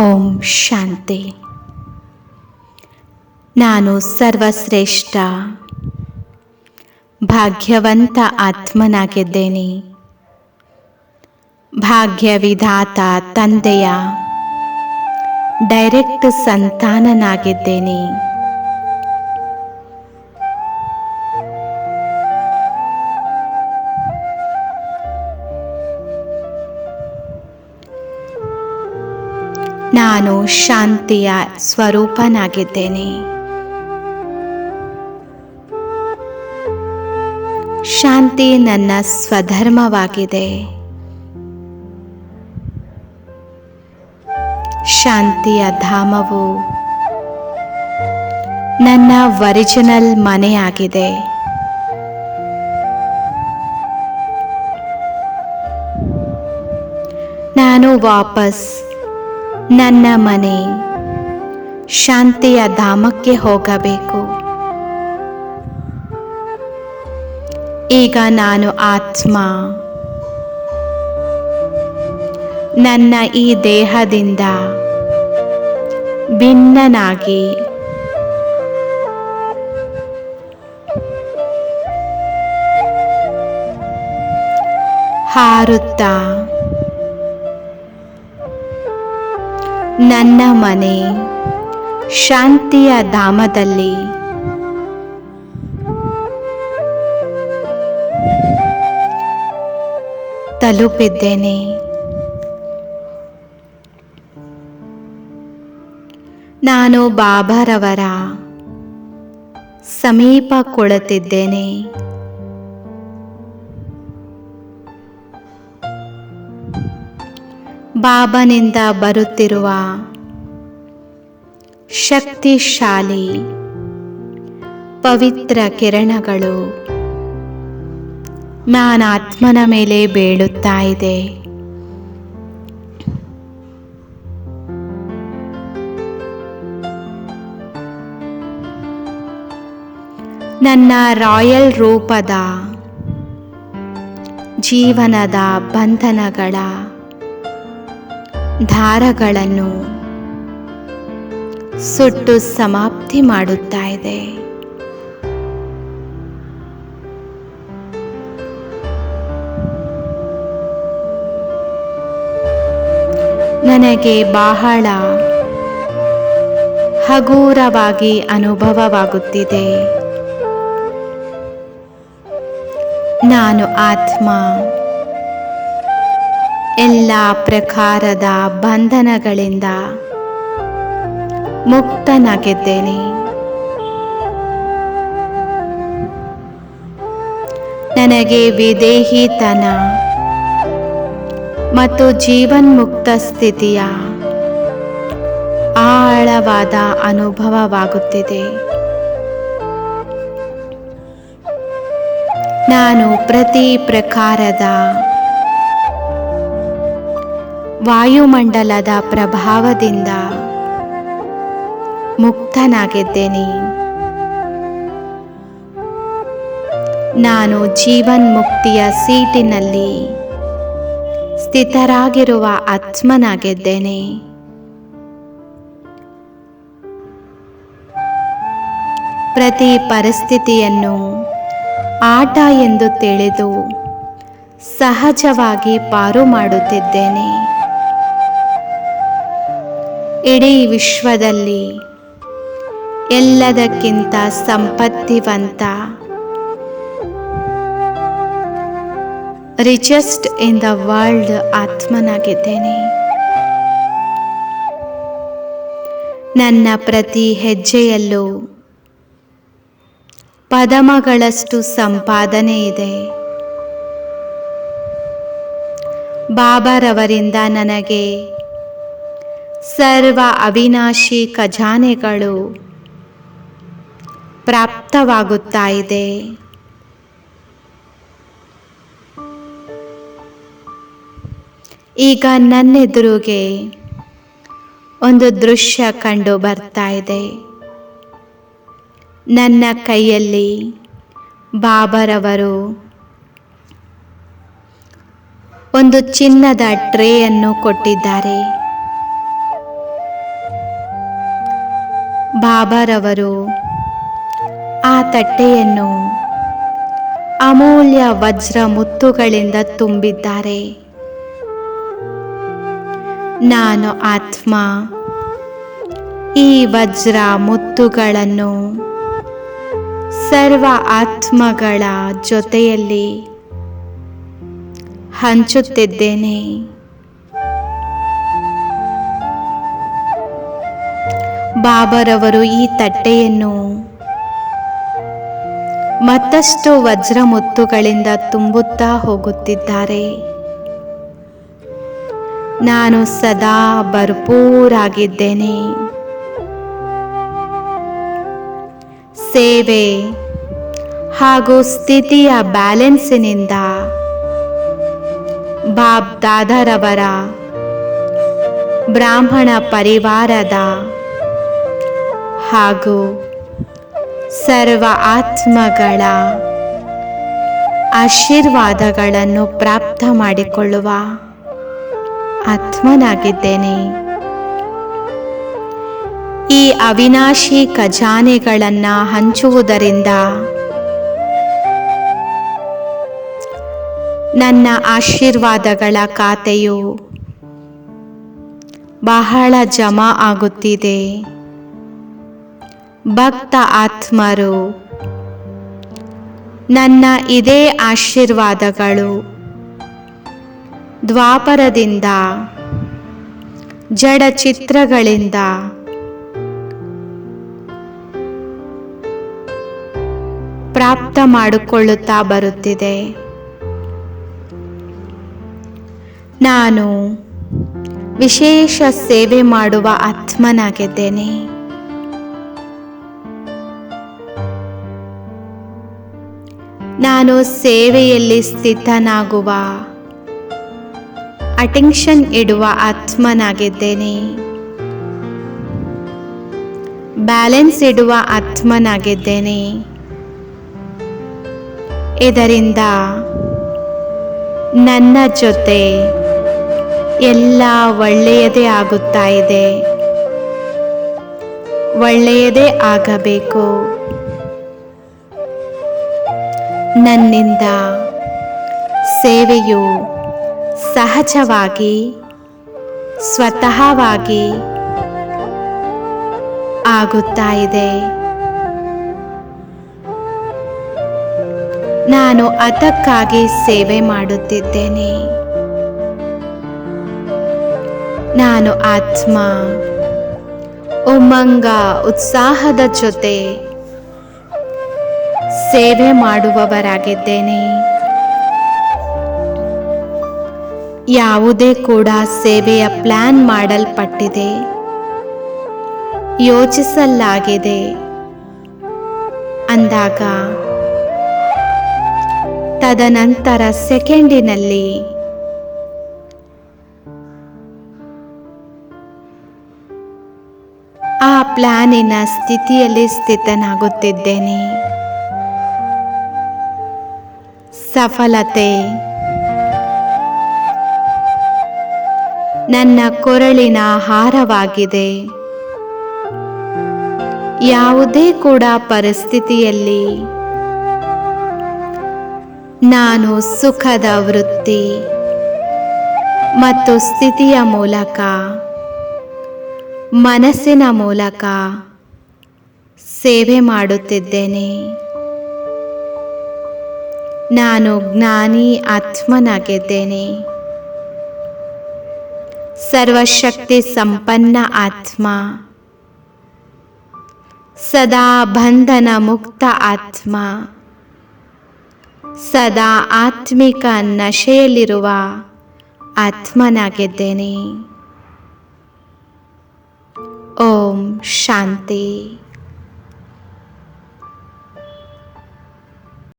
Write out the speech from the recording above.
ಓಂ ಶಾಂತಿ. ನಾನು ಸರ್ವಶ್ರೇಷ್ಠ ಭಾಗ್ಯವಂತ ಆತ್ಮನಾಗಿದ್ದೇನೆ. ಭಾಗ್ಯವಿಧಾತ ತಂದೆಯ ಡೈರೆಕ್ಟ್ ಸಂತಾನನಾಗಿದ್ದೇನೆ. ನಾನು ಶಾಂತಿಯ ಸ್ವರೂಪನಾಗಿದ್ದೇನೆ. ಶಾಂತಿ ನನ್ನ ಸ್ವಧರ್ಮವಾಗಿದೆ. ಶಾಂತಿಯ ಧಾಮವು ನನ್ನ ಒರಿಜಿನಲ್ ಮನೆಯಾಗಿದೆ. ನಾನು ವಾಪಸ್ ನನ್ನ ಮನೆ ಶಾಂತಿಯ ಧಾಮಕ್ಕೆ ಹೋಗಬೇಕು. ಈಗ ನಾನು ಆತ್ಮ. ನನ್ನ ಈ ದೇಹದಿಂದ ಭಿನ್ನನಾಗಿ ಹಾರುತ್ತಾ ನನ್ನ ಮನೆ ಶಾಂತಿಯ ಧಾಮದಲ್ಲಿ. ತಲುಪಿದ್ದೇನೆ. ನಾನು ಬಾಬಾರವರ ಸಮೀಪ ಕುಳಿತಿದ್ದೇನೆ. ಬಾಬನಿಂದ ಬರುತ್ತಿರುವ ಶಕ್ತಿಶಾಲಿ ಪವಿತ್ರ ಕಿರಣಗಳು ನಾನಾತ್ಮನ ಮೇಲೆ ಬೀಳುತ್ತಾ ಇದೆ. ನನ್ನ ರಾಯಲ್ ರೂಪದ ಜೀವನದ ಬಂಧನಗಳ ದಾರಗಳನ್ನು ಸುಟ್ಟು ಸಮಾಪ್ತಿ ಮಾಡುತ್ತಾ ಇದೆ. ನನಗೆ ಬಹಳ ಹಗೂರವಾಗಿ ಅನುಭವವಾಗುತ್ತಿದೆ. ನಾನು ಆತ್ಮ ಎಲ್ಲ ಪ್ರಕಾರದ ಬಂಧನಗಳಿಂದ ಮುಕ್ತನಾಗಿದ್ದೇನೆ. ನನಗೆ ವಿದೇಹಿತನ ಮತ್ತು ಜೀವನ್ಮುಕ್ತ ಸ್ಥಿತಿಯ ಆಳವಾದ ಅನುಭವವಾಗುತ್ತಿದೆ. ನಾನು ಪ್ರತಿ ಪ್ರಕಾರದ ವಾಯುಮಂಡಲದ ಪ್ರಭಾವದಿಂದ ಮುಕ್ತನಾಗಿದ್ದೇನೆ. ನಾನು ಜೀವನ್ಮುಕ್ತಿಯ ಸೀಟಿನಲ್ಲಿ ಸ್ಥಿತರಾಗಿರುವ ಆತ್ಮನಾಗಿದ್ದೇನೆ. ಪ್ರತಿ ಪರಿಸ್ಥಿತಿಯನ್ನು ಆಟ ಎಂದು ತಿಳಿದು ಸಹಜವಾಗಿ ಪಾರು ಮಾಡುತ್ತಿದ್ದೇನೆ. ಇಡೀ ವಿಶ್ವದಲ್ಲಿ ಎಲ್ಲದಕ್ಕಿಂತ ಸಂಪತ್ತಿವಂತ ರಿಚೆಸ್ಟ್ ಇನ್ ದ ವರ್ಲ್ಡ್ ಆತ್ಮನಾಗಿದ್ದೇನೆ. ನನ್ನ ಪ್ರತಿ ಹೆಜ್ಜೆಯಲ್ಲೂ ಪದಮಗಳಷ್ಟು ಸಂಪಾದನೆ ಇದೆ. ಬಾಬಾರವರಿಂದ ನನಗೆ ಸರ್ವ ಅವಿನಾಶಿ ಖಜಾನೆಗಳು ಪ್ರಾಪ್ತವಾಗುತ್ತಾ ಇದೆ ಈಗ ನನ್ನೆದುರುಗೆ ಒಂದು ದೃಶ್ಯ ಕಂಡು ಬರ್ತಾ ಇದೆ ನನ್ನ ಕೈಯಲ್ಲಿ ಬಾಬರವರು ಒಂದು ಚಿನ್ನದ ಟ್ರೇಯನ್ನು ಕೊಟ್ಟಿದ್ದಾರೆ. ಬಾಬಾರವರು, ಆ ತಟ್ಟೆಯನ್ನು ಅಮೂಲ್ಯ ವಜ್ರ ಮುತ್ತುಗಳಿಂದ ತುಂಬಿದ್ದಾರೆ. ನಾನು ಆತ್ಮ, ಈ ವಜ್ರ ಮುತ್ತುಗಳನ್ನು ಸರ್ವ ಆತ್ಮಗಳ ಜೊತೆಯಲ್ಲಿ ಹಂಚುತ್ತಿದ್ದೇನೆ. ಬಾಬರವರು ಈ ತಟ್ಟೆಯನ್ನು. ಮತ್ತಷ್ಟು ವಜ್ರ ಮುತ್ತುಗಳಿಂದ ತುಂಬುತ್ತಾ ಹೋಗುತ್ತಿದ್ದಾರೆ. ನಾನು ಸದಾ ಭರ್ಪೂರಾಗಿದ್ದೇನೆ. ಸೇವೆ ಹಾಗೂ ಸ್ಥಿತಿಯ ಬ್ಯಾಲೆನ್ಸಿನಿಂದ ಬಾಬ್ ದಾದರವರ ಬ್ರಾಹ್ಮಣ ಪರಿವಾರದ ಹಾಗೂ ಸರ್ವ ಆತ್ಮಗಳ ಆಶೀರ್ವಾದಗಳನ್ನು ಪ್ರಾಪ್ತ ಮಾಡಿಕೊಳ್ಳುವ ಆತ್ಮನಾಗಿದ್ದೇನೆ. ಈ ಅವಿನಾಶಿ ಖಜಾನೆಗಳನ್ನು ಹಂಚುವುದರಿಂದ ನನ್ನ ಆಶೀರ್ವಾದಗಳ ಖಾತೆಯು ಬಹಳ ಜಮಾ ಆಗುತ್ತಿದೆ. ಭಕ್ತ ಆತ್ಮರು. ನನ್ನ ಇದೇ ಆಶೀರ್ವಾದಗಳು. ದ್ವಾಪರದಿಂದ, ಜಡ ಚಿತ್ರಗಳಿಂದ. ಪ್ರಾಪ್ತ ಮಾಡಿಕೊಳ್ಳುತ್ತಾ ಬರುತ್ತಿದೆ. ನಾನು ವಿಶೇಷ ಸೇವೆ ಮಾಡುವ ಆತ್ಮನಾಗಿದ್ದೇನೆ. ನಾನು ಸೇವೆಯಲ್ಲಿ ಸ್ಥಿತನಾಗುವ ಅಟೆನ್ಷನ್ ಇಡುವ ಆತ್ಮನಾಗಿದ್ದೇನೆ. ಬ್ಯಾಲೆನ್ಸ್ ಇಡುವ ಆತ್ಮನಾಗಿದ್ದೇನೆ. ಇದರಿಂದ ನನ್ನ ಜೊತೆ ಎಲ್ಲ ಒಳ್ಳೆಯದೇ ಆಗುತ್ತಾ ಇದೆ. ಒಳ್ಳೆಯದೇ ಆಗಬೇಕು. ನನ್ನಿಂದ ಸೇವೆಯು ಸಹಜವಾಗಿ, ಸ್ವತಃವಾಗಿ ಆಗುತ್ತಾ ಇದೆ. ನಾನು ಅದಕ್ಕಾಗಿ ಸೇವೆ ಮಾಡುತ್ತಿದ್ದೇನೆ. ನಾನು ಆತ್ಮ, ಉಮಂಗ, ಉತ್ಸಾಹದ ಜೊತೆ ಸೇವೆ ಮಾಡುವವರಾಗಿದ್ದೇನೆ. ಯಾವುದೇ ಕೂಡ ಸೇವೆಯ ಪ್ಲಾನ್ ಮಾಡಲ್ಪಟ್ಟಿದೆ. ಯೋಚಿಸಲಾಗಿದೆ. ಅಂದಾಗ ತದನಂತರ ಸೆಕೆಂಡಿನಲ್ಲಿ ಆ ಪ್ಲಾನಿನ ಸ್ಥಿತಿಯಲ್ಲಿ ಸ್ಥಿತನಾಗುತ್ತಿದ್ದೇನೆ. ಸಫಲತೆ. ನನ್ನ ಕೊರಳಿನ ಹಾರವಾಗಿದೆ. ಯಾವುದೇ ಕೂಡ ಪರಿಸ್ಥಿತಿಯಲ್ಲಿ ನಾನು ಸುಖದ ವೃತ್ತಿ ಮತ್ತು ಸ್ಥಿತಿಯ ಮೂಲಕ, ಮನಸ್ಸಿನ ಮೂಲಕ ಸೇವೆ ಮಾಡುತ್ತಿದ್ದೇನೆ. ನಾನು ಜ್ಞಾನಿ ಆತ್ಮನಾಗಿದ್ದೇನೆ. ಸರ್ವಶಕ್ತಿ ಸಂಪನ್ನ ಆತ್ಮ. ಸದಾ ಬಂಧನ ಮುಕ್ತ ಆತ್ಮ. ಸದಾ ಆತ್ಮಿಕ ನಶೆಯಲ್ಲಿರುವ ಆತ್ಮನಾಗಿದ್ದೇನೆ. ಓಂ ಶಾಂತಿ.